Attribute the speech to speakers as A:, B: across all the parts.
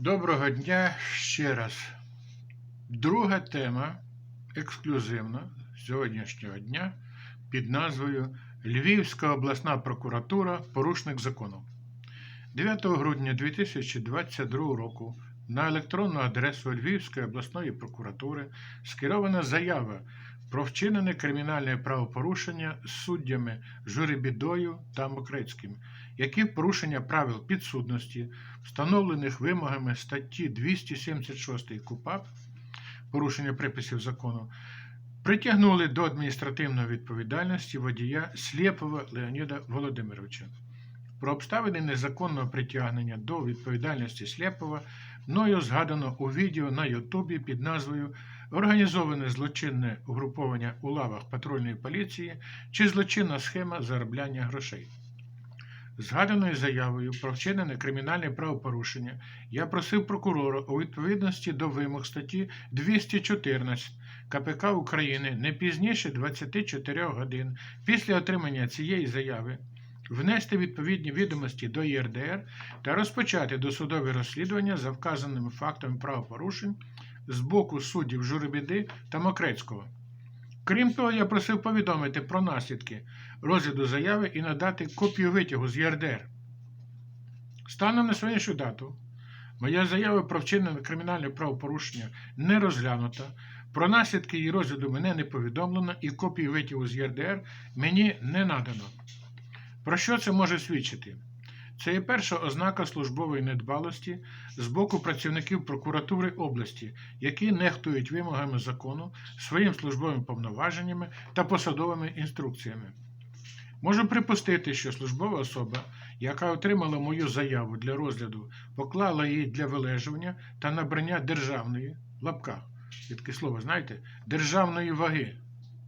A: Доброго дня ще раз. Друга тема ексклюзивна сьогоднішнього дня під назвою Львівська обласна прокуратура порушник закону. 9 грудня 2022 року на електронну адресу Львівської обласної прокуратури скерована заява про вчинене кримінальне правопорушення суддями Журибідою та Мокрецьким, які порушення правил підсудності, встановлених вимогами статті 276 КУПАП, порушення приписів закону, притягнули до адміністративної відповідальності водія Слєпова Леоніда Володимировича. Про обставини незаконного притягнення до відповідальності Слєпова мною згадано у відео на Ютубі під назвою Організоване злочинне угруповання у лавах патрульної поліції чи злочинна схема заробляння грошей. Згаданою заявою про вчинене кримінальне правопорушення я просив прокурора у відповідності до вимог статті 214 КПК України не пізніше 24 годин після отримання цієї заяви внести відповідні відомості до ЄРДР та розпочати досудове розслідування за вказаними фактами правопорушень з боку суддів Журебіди та Мокрецького. Крім того, я просив повідомити про наслідки розгляду заяви і надати копію витягу з ЄРДР. Станом на сьогоднішню дату, моя заява про вчинене кримінальне правопорушення не розглянута, про наслідки її розгляду мене не повідомлено і копію витягу з ЄРДР мені не надано. Про що це може свідчити? Це є перша ознака службової недбалості з боку працівників прокуратури області, які нехтують вимогами закону, своїм службовими повноваженнями та посадовими інструкціями. Можу припустити, що службова особа, яка отримала мою заяву для розгляду, поклала її для вилежування та набрання державної в лапках, таке слово, знаєте, державної ваги,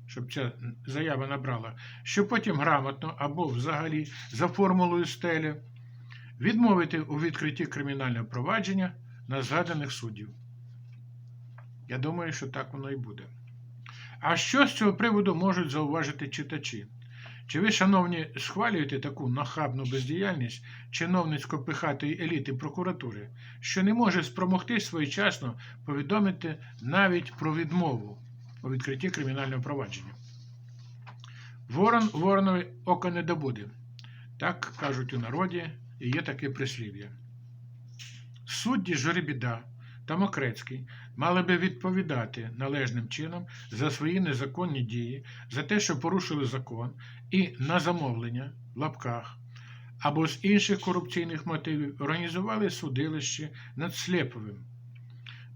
A: щоб ця заява набрала, щоб потім грамотно або взагалі за формулою стеля відмовити у відкритті кримінального провадження на згаданих суддів. Я думаю, що так воно і буде. А що з цього приводу можуть зауважити читачі? Чи ви, шановні, схвалюєте таку нахабну бездіяльність чиновницько-пихатої еліти прокуратури, що не може спромогтись своєчасно повідомити навіть про відмову у відкритті кримінального провадження? Ворон воронові око не добуде. Так кажуть у народі, і є таке прислів'я. Судді Жоребіда та Мокрецький мали би відповідати належним чином за свої незаконні дії, за те, що порушили закон, і на замовлення в лапках або з інших корупційних мотивів організували судилище над Слєповим.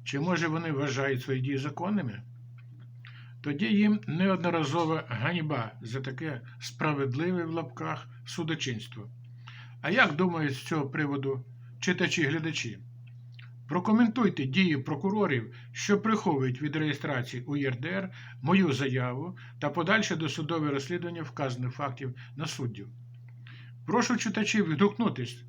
A: Чи може вони вважають свої дії законними? Тоді їм неодноразова ганьба за таке справедливе в лапках судочинство. А як думають з цього приводу читачі-глядачі? Прокоментуйте дії прокурорів, що приховують від реєстрації у ЄРДР мою заяву та подальше досудове розслідування вказаних фактів на суддів. Прошу читачів відгукнутись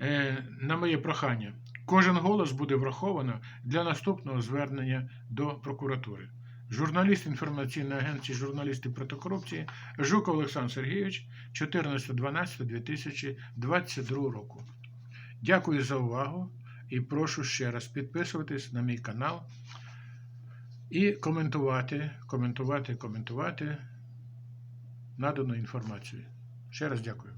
A: е, на моє прохання. Кожен голос буде враховано для наступного звернення до прокуратури. Журналіст інформаційної агенції журналісти проти корупції Жуков Олександр Сергійович 14.12.2022 року. Дякую за увагу і прошу ще раз підписуватись на мій канал і коментувати, коментувати, коментувати надану інформацію. Ще раз дякую.